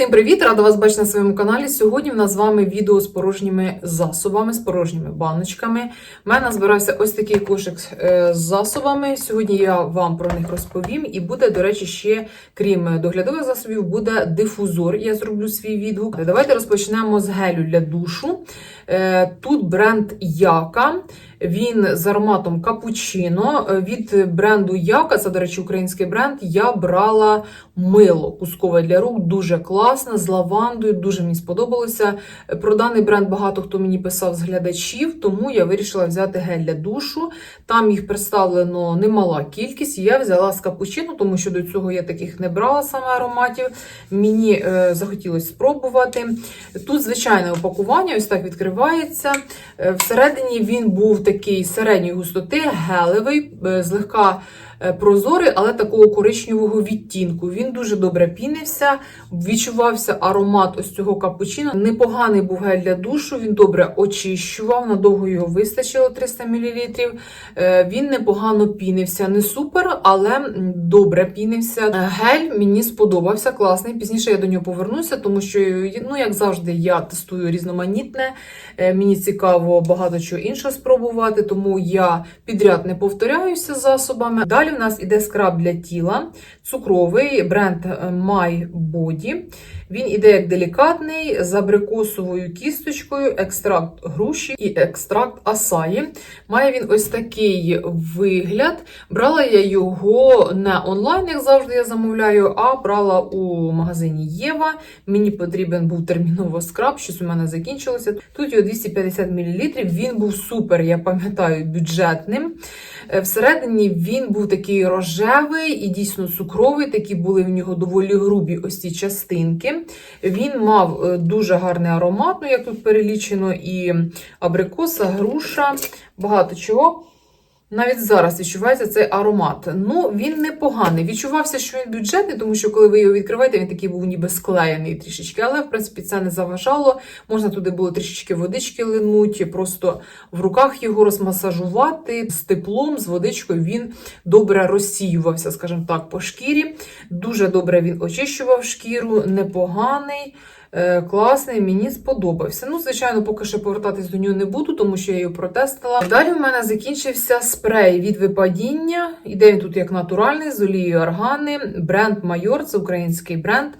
Всім привіт! Рада вас бачити на своєму каналі. Сьогодні в нас з вами відео з порожніми засобами, з порожніми баночками. У мене збирався ось такий кошик е, з засобами. Сьогодні я вам про них розповім. І буде, до речі, ще крім доглядових засобів, буде дифузор. Я зроблю свій відгук. Давайте розпочнемо з гелю для душу. Е, Тут бренд Яка. Він з ароматом капучино. Е, Від бренду Яка, це, до речі, український бренд. Я брала мило кускове для рук, дуже класне, з лавандою, дуже мені сподобалося. Про даний бренд багато хто мені писав з глядачів, тому я вирішила взяти гель для душу. Там їх представлено немала кількість. Я взяла з капучино, тому що до цього я таких не брала саме ароматів. Мені е, захотілося спробувати. Тут звичайне упакування, ось так відкривається. Е, Всередині він був такий середньої густоти, гелевий, е, злегка прозорий, але такого коричневого відтінку. Він дуже добре пінився, відчувався аромат ось цього капучино. Непоганий був гель для душу, він добре очищував, надовго його вистачило 300 мл. Е, Він непогано пінився, не супер, але добре пінився. Е, Гель мені сподобався, класний. Пізніше я до нього повернуся, тому що, ну, як завжди, я тестую різноманітне. Е, Мені цікаво багато чого іншого спробувати, тому я підряд не повторяюся засобами. Далі в нас іде скраб для тіла, цукровий бренд е, My Body. Він іде як делікатний з абрикосовою кісточкою, екстракт груші і екстракт асаї. Має він ось такий вигляд. Брала я його не онлайн, як завжди я замовляю, а брала у магазині Єва. Мені потрібен був терміново скраб, щось у мене закінчилося. Тут його 250 мл. Він був супер, я пам'ятаю, бюджетним. Е, Всередині він був такий рожевий і дійсно цукровий, такі були в нього доволі грубі ось ці частинки. Він мав е, дуже гарний аромат, ну як тут перелічено, і абрикоса, груша, багато чого. Навіть зараз відчувається цей аромат. Ну, він непоганий. Відчувався, що він бюджетний, тому що коли ви його відкриваєте, він такий був ніби склеєний трішечки. Але, в принципі, це не заважало. Можна туди було трішечки водички линути, просто в руках його розмасажувати з теплом, з водичкою. Він добре розсіювався, скажімо так, по шкірі. Дуже добре він очищував шкіру, непоганий. Е, Класний, мені сподобався. Ну, звичайно, поки що повертатись до нього не буду, тому що я його протестила. Далі в мене закінчився спрей від випадіння. Іде він тут як натуральний, з олією органи. Бренд Майор, це український бренд.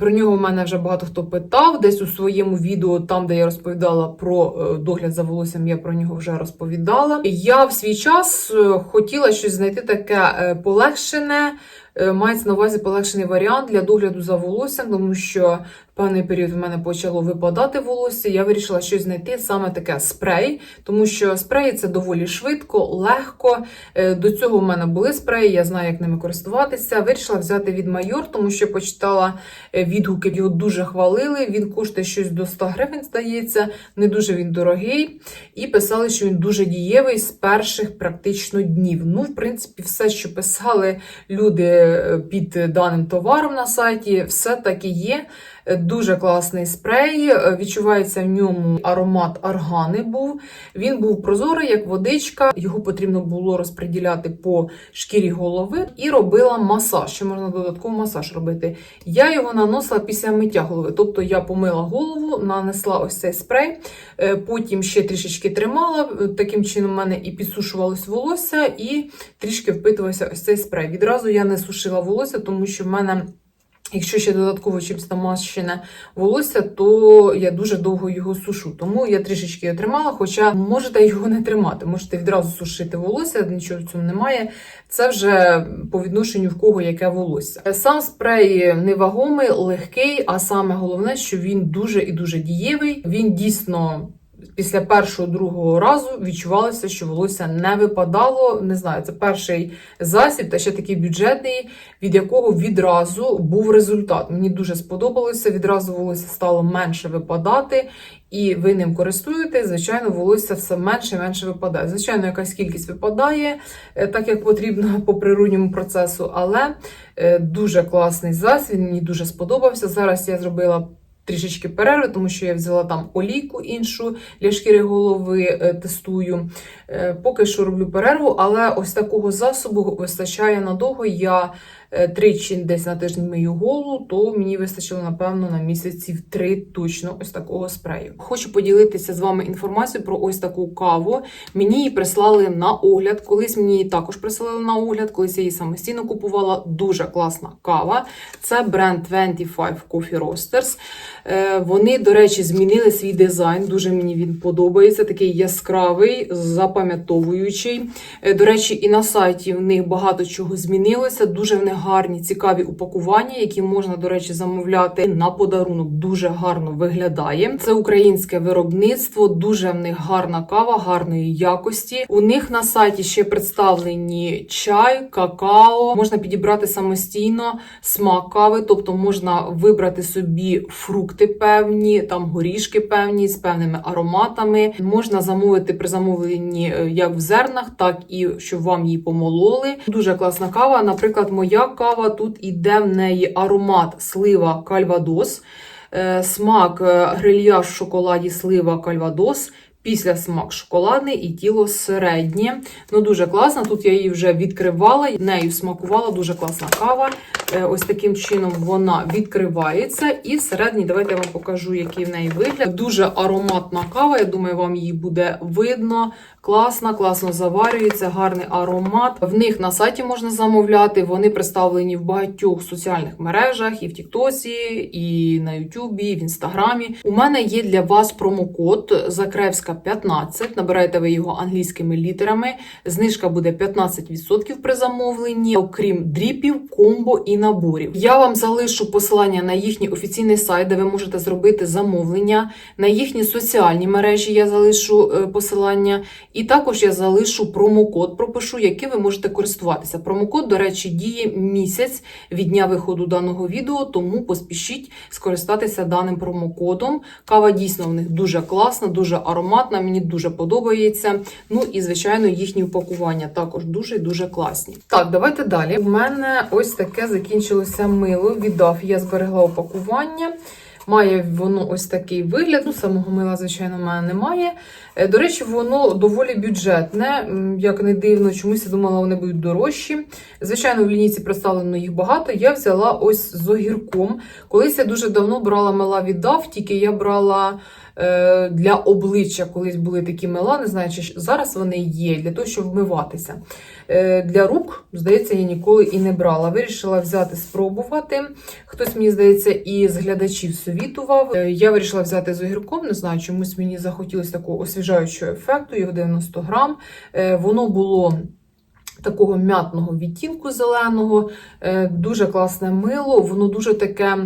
Про нього в мене вже багато хто питав. Десь у своєму відео, там, де я розповідала про е, догляд за волоссям, я про нього вже розповідала. Я в свій час е, хотіла щось знайти таке полегшене. Е, Мається на увазі полегшений варіант для догляду за волоссям, тому що в певний період в мене почало випадати волосся. Я вирішила щось знайти саме таке спрей, тому що спреї це доволі швидко, легко. Е, До цього в мене були спреї, я знаю, як ними користуватися. Вирішила взяти від Майор, тому що почитала е, відгуки, його дуже хвалили. Він коштує щось до 100 гривень, здається, не дуже він дорогий. І писали, що він дуже дієвий з перших практично днів. Ну, в принципі, все, що писали люди під даним товаром на сайті, все так і є. Дуже класний спрей. Відчувається в ньому аромат аргани був. Він був прозорий, як водичка. Його потрібно було розподіляти по шкірі голови і робила масаж. Ще можна додатково масаж робити. Я його наносила після миття голови. Тобто я помила голову, нанесла ось цей спрей, е, потім ще трішечки тримала. Таким чином, в мене і підсушувалось волосся, і трішки впитувався ось цей спрей. Відразу я не сушила волосся, тому що в мене. Якщо ще додатково чимось намащене волосся, то я дуже довго його сушу. Тому я трішечки його тримала, хоча можете його не тримати, можете відразу сушити волосся, нічого в цьому немає. Це вже по відношенню в кого яке волосся. Сам спрей невагомий, легкий, а саме головне, що він дуже і дуже дієвий. Він дійсно. Після першого другого разу відчувалося, що волосся не випадало. Не знаю, це перший засіб, та ще такий бюджетний, від якого відразу був результат. Мені дуже сподобалося. Відразу волосся стало менше випадати, і ви ним користуєтесь, звичайно, волосся все менше і менше випадає. Звичайно, якась кількість випадає, е, так як потрібно по природньому процесу, але е, дуже класний засіб, мені дуже сподобався. Зараз я зробила. Трішечки перерви, тому що я взяла там олійку іншу для шкіри голови, е, тестую. Е, Поки що роблю перерву, але ось такого засобу вистачає надовго. Я тричі десь на тиждень мию голову, то мені вистачило, напевно, на місяців три точно ось такого спрею. Хочу поділитися з вами інформацією про ось таку каву. Мені її прислали на огляд. Колись мені її також присилали на огляд, колись я її самостійно купувала. Дуже класна кава. Це бренд 25 Coffee Roasters. Е, Вони, до речі, змінили свій дизайн. Дуже мені він подобається. Такий яскравий, запам'ятовуючий. Е, До речі, і на сайті в них багато чого змінилося. Дуже в них гарні, цікаві упакування, які можна, до речі, замовляти на подарунок. Дуже гарно виглядає. Це українське виробництво, дуже в них гарна кава, гарної якості. У них на сайті ще представлені чай, какао. Можна підібрати самостійно смак кави, тобто можна вибрати собі фрукти певні, там горішки певні з певними ароматами. Можна замовити при замовленні е, як в зернах, так і щоб вам її помололи. Дуже класна кава. Наприклад, моя кава тут іде в неї аромат слива кальвадос, е, смак е, грильяж в шоколаді слива кальвадос. Після смак шоколадний і тіло середнє. Ну дуже класно. Тут я її вже відкривала, нею смакувала. Дуже класна кава. Е, Ось таким чином вона відкривається. І всередині, давайте я вам покажу, який в неї вигляд. Дуже ароматна кава. Я думаю, вам її буде видно. Класна, класно заварюється, гарний аромат. В них на сайті можна замовляти. Вони представлені в багатьох соціальних мережах, і в Тіктосі, і на Ютубі, і в Інстаграмі. У мене є для вас промокод Закревська 15. Набираєте ви його англійськими літерами. Знижка буде 15% при замовленні, окрім дріпів, комбо і наборів. Я вам залишу посилання на їхній офіційний сайт, де ви можете зробити замовлення. На їхні соціальні мережі я залишу е, посилання. І також я залишу промокод, пропишу, яким ви можете користуватися. Промокод, до речі, діє місяць від дня виходу даного відео, тому поспішіть скористатися даним промокодом. Кава дійсно в них дуже класна, дуже ароматна, мені дуже подобається. Ну і, звичайно, їхні упакування також дуже-дуже класні. Так, давайте далі. У мене ось таке закінчилося мило. Віддав, я зберегла упакування. Має воно ось такий вигляд. Ну, самого мила, звичайно, в мене немає. Е, До речі, воно доволі бюджетне. Як не дивно, чомусь я думала, вони будуть дорожчі. Звичайно, в лінійці представлено їх багато. Я взяла ось з огірком. Колись я дуже давно брала мила віддав, тільки я брала. е, Для обличчя колись були такі мила, не знаю, чи зараз вони є для того, щоб вмиватися. Е, Для рук, здається, я ніколи і не брала. Вирішила взяти, спробувати. Хтось, мені здається, із глядачів совітував. Е, Я вирішила взяти з огірком, не знаю, чомусь мені захотілося такого освіжаючого ефекту, його 90 грам. Е, Воно було. Такого м'ятного відтінку зеленого, Е, дуже класне мило, воно дуже таке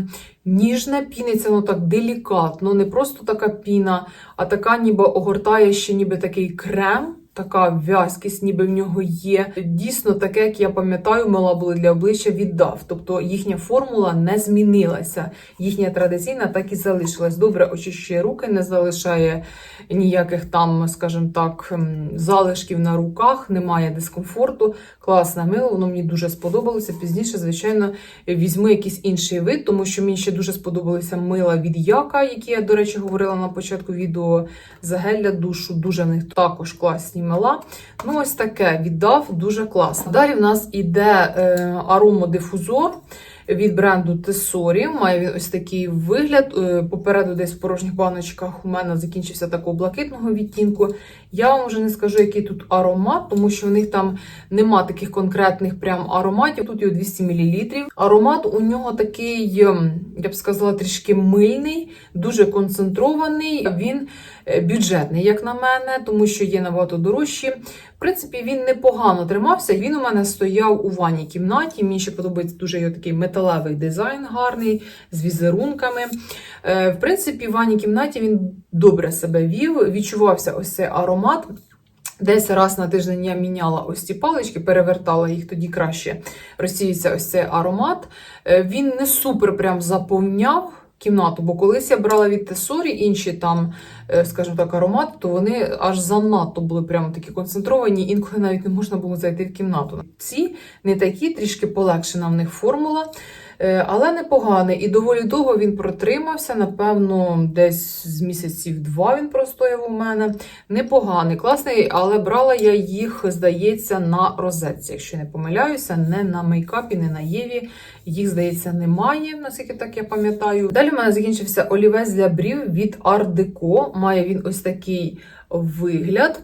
ніжне, піниться воно так делікатно, не просто така піна, а така ніби огортає ще ніби такий крем. Така в'язкість, ніби в нього є. Дійсно, таке, як я пам'ятаю, мила були для обличчя віддав. Тобто їхня формула не змінилася. Їхня традиційна так і залишилась. Добре очищує руки, не залишає ніяких там, скажімо так, ем, залишків на руках, немає дискомфорту. Класне мило, воно мені дуже сподобалося. Пізніше, звичайно, візьму якийсь інший вид, тому що мені ще дуже сподобалися мила від Яка, які я, до речі, говорила на початку відео. За гель для душу. Дуже в них також класні мила. Ну, ось таке віддав, дуже класно. Далі в нас іде е, аромодифузор. Від бренду Тесорі має він ось такий вигляд. Е, Попереду, десь в порожніх баночках, у мене закінчився такого блакитного відтінку. Я вам вже не скажу, який тут аромат, тому що в них там нема таких конкретних прям ароматів. Тут його 200 мл. Аромат у нього такий, ем, я б сказала, трішки мильний, дуже концентрований. Він е, бюджетний, як на мене, тому що є набагато дорожчі. В принципі, він непогано тримався. Він у мене стояв у ванній кімнаті. Мені ще подобається дуже його такий металевий дизайн гарний з візерунками. Е, В принципі, в ванній кімнаті він добре себе вів. Відчувався ось цей аромат. Десь раз на тиждень я міняла ось ці палички, перевертала їх тоді краще розсіється ось цей аромат. Е, Він не супер прям заповняв кімнату, бо колись я брала від Тесорі інші там, скажімо так, аромати, то вони аж занадто були прямо такі концентровані, інколи навіть не можна було зайти в кімнату. Ці не такі, трішки полегшена в них формула. Е, Але непоганий. І доволі довго він протримався. Напевно, десь з місяців два він простояв у мене. Непоганий, класний, але брала я їх, здається, на розетці. Якщо не помиляюся, не на мейкапі, не на Єві. Їх, здається, немає, наскільки так я пам'ятаю. Далі в мене закінчився олівець для брів від Deco. Має він ось такий вигляд.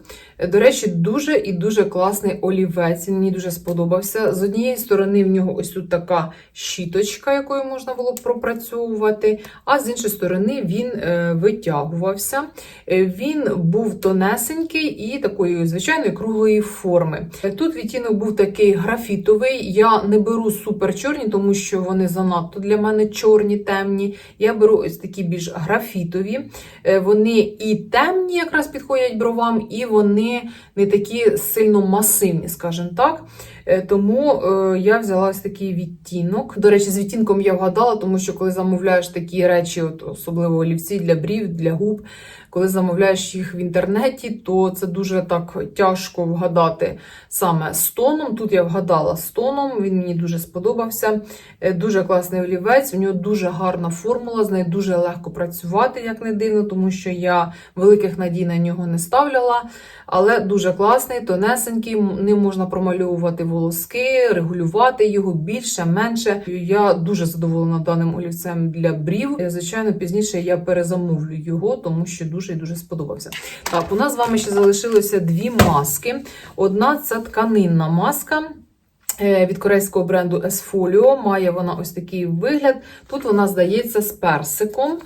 До речі, дуже і дуже класний олівець. Він мені дуже сподобався. З однієї сторони, в нього ось тут така щіточка, якою можна було пропрацьовувати, а з іншої сторони він е, витягувався. Е, Він був тонесенький і такої звичайної круглої форми. Е, Тут відтінок був такий графітовий. Я не беру супер чорні, тому що вони занадто для мене чорні, темні. Я беру ось такі більш графітові. Вони і темні, якраз підходять бровам, і вони не такі сильно масивні, скажімо так. Е, Тому е, я взяла ось такий відтінок. До речі, з відтінком я вгадала, тому що коли замовляєш такі речі, от особливо олівці для брів, для губ, коли замовляєш їх в інтернеті, то це дуже так тяжко вгадати саме з тоном. Тут я вгадала з тоном, він мені дуже сподобався. Е, Дуже класний олівець, у нього дуже гарна формула, з нею дуже легко працювати, як не дивно, тому що я великих надій на нього не ставляла. Але дуже класний, тонесенький, ним можна промальовувати волоски, регулювати його більше, менше. Я дуже задоволена даним олівцем для брів. Е, Звичайно, пізніше я перезамовлю його, тому що дуже і дуже сподобався. Так, у нас з вами ще залишилося дві маски. Одна це тканинна маска. е, Від корейського бренду Esfolio має вона ось такий вигляд. Тут вона здається з персиком.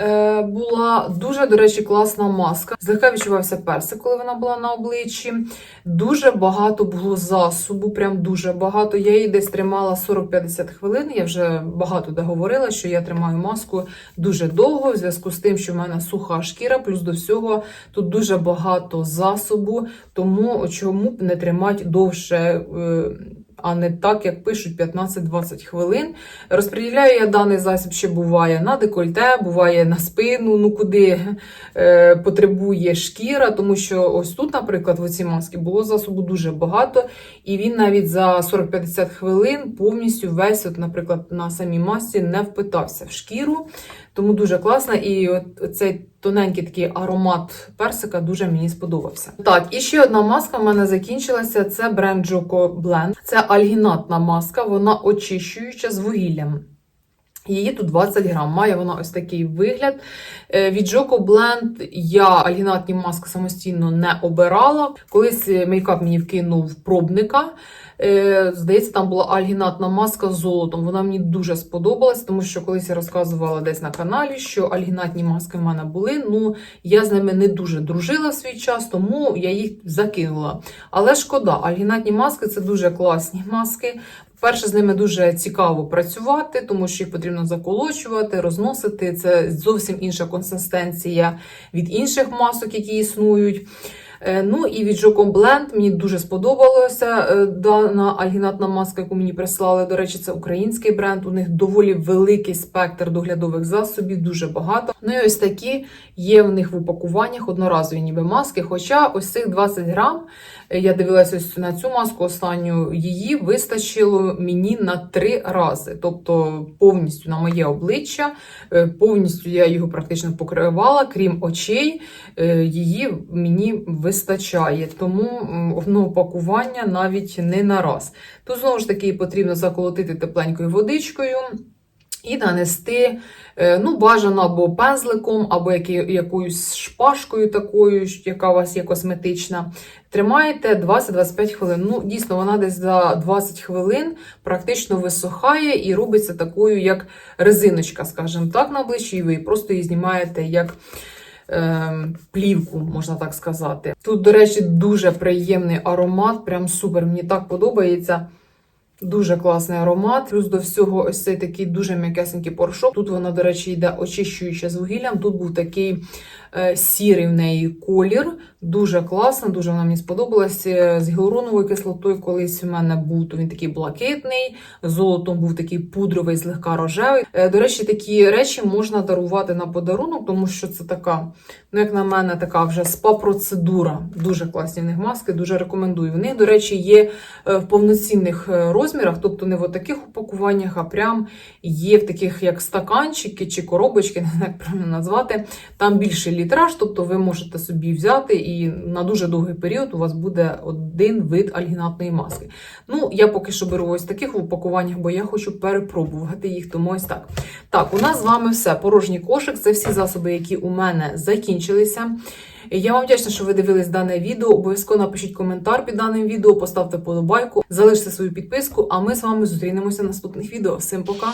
Е, Була дуже, до речі, класна маска. Злегка відчувався персик, коли вона була на обличчі. Дуже багато було засобу, прям дуже багато. Я її десь тримала 40-50 хвилин. Я вже багато де говорила, що я тримаю маску дуже довго, в зв'язку з тим, що в мене суха шкіра, плюс до всього тут дуже багато засобу, тому чому б не тримати довше. А не так, як пишуть 15-20 хвилин. Розподіляю я даний засіб ще буває на декольте, буває на спину, ну куди е, потребує шкіра, тому що ось тут, наприклад, в цій масці було засобу дуже багато, і він навіть за 40-50 хвилин повністю весь, от, наприклад, на самій масці не впитався в шкіру. Тому дуже класно. І от цей тоненький такий аромат персика дуже мені сподобався. Так, і ще одна маска в мене закінчилася. Це бренд Joko Blend. Це альгінатна маска, вона очищуюча з вугіллям. Її тут 20 грам. Має вона ось такий вигляд. Е, Від Joko Blend я альгінатні маски самостійно не обирала. Колись мейкап мені вкинув пробника. Е, Здається, там була альгінатна маска з золотом. Вона мені дуже сподобалась, тому що колись я розказувала десь на каналі, що альгінатні маски в мене були. Ну, я з ними не дуже дружила в свій час, тому я їх закинула. Але шкода, альгінатні маски це дуже класні маски. Перше, з ними дуже цікаво працювати, тому що їх потрібно заколочувати, розносити. Це зовсім інша консистенція від інших масок, які існують. Е, Ну і від Blend мені дуже сподобалося е, дана альгінатна маска, яку мені прислали. До речі, це український бренд. У них доволі великий спектр доглядових засобів, дуже багато. Ну і ось такі є в них в упакуваннях одноразові ніби маски. Хоча ось цих 20 грам, я дивилася ось на цю маску останню, її вистачило мені на три рази. Тобто повністю на моє обличчя, е, повністю я його практично покривала, крім очей, е, її мені вистачає. Тому м, одне упакування навіть не на раз. Тут знову ж таки потрібно заколотити тепленькою водичкою. І нанести, е, ну, бажано або пензликом, або якоюсь шпажкою такою, яка у вас є косметична. Тримаєте 20-25 хвилин. Ну, дійсно, вона десь за 20 хвилин практично висохає і робиться такою, як резиночка, скажімо так, на обличчі, і ви просто її знімаєте як е, плівку, можна так сказати. Тут, до речі, дуже приємний аромат, прям супер. Мені так подобається. Дуже класний аромат. Плюс до всього, ось цей такий дуже м'якесенький порошок. Тут вона, до речі, йде очищуюча з вугіллям. Тут був такий сірий в неї колір. Дуже класно, дуже вона мені сподобалась. Е, З гіалуроновою кислотою колись у мене був, то він такий блакитний, золотом був такий пудровий, злегка рожевий. Е, До речі, такі речі можна дарувати на подарунок, тому що це така, ну як на мене, така вже спа-процедура. Дуже класні в них маски, дуже рекомендую. В них, до речі, є е, в повноцінних е, розмірах. тобто не в таких упакуваннях, а прям є в таких як стаканчики чи коробочки, не як правильно назвати. Там більший літраж, тобто ви можете собі взяти і на дуже довгий період у вас буде один вид альгінатної маски. Ну, я поки що беру ось таких в упакуваннях, бо я хочу перепробувати їх, тому ось так. Так, у нас з вами все. Порожній кошик. Це всі засоби, які у мене закінчилися. Я вам вдячна, що ви дивились дане відео. Обов'язково напишіть коментар під даним відео, поставте подобайку, залиште свою підписку, а ми з вами зустрінемося в наступних відео. Всім пока!